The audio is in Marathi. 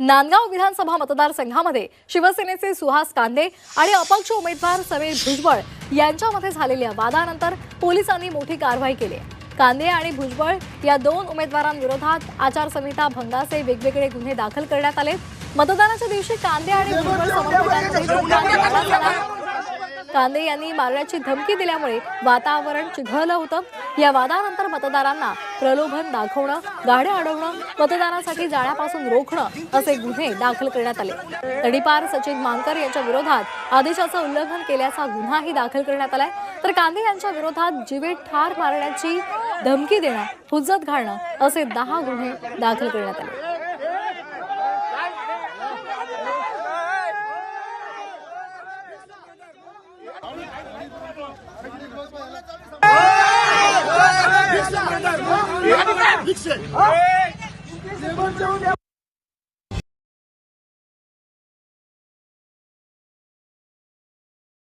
नांदगाव विधानसभा मतदारसंघामध्ये शिवसेनेचे सुहास कांदे आणि अपक्ष उमेदवार समीर भुजबळ यांच्यामध्ये झालेल्या वादानंतर पोलिसांनी मोठी कारवाई केली. कांदे आणि भुजबळ या दोन उमेदवारांविरोधात आचारसंहिता भंगाचे वेगवेगळे गुन्हे दाखल करण्यात आले मतदानाच्या दिवशी कांदे आणि भुजबळ समर्थकांमध्ये कांदे यांनी मारण्याची धमकी दिल्यामुळे वातावरण चिघळलं होतं. या वादानंतर मतदारांना प्रलोभन दाखवणं गाड्या अडवणं मतदानासाठी जाण्यापासून रोखणं असे गुन्हे दाखल करण्यात आले. तडीपार सचिन मानकर यांच्या विरोधात आदेशाचं उल्लंघन केल्याचा गुन्हाही दाखल करण्यात आलाय. तर कांदे यांच्या विरोधात जीवे ठार मारण्याची धमकी देणं हुज्जत घालणं असे दहा गुन्हे दाखल करण्यात आले. Dixon! Dixon!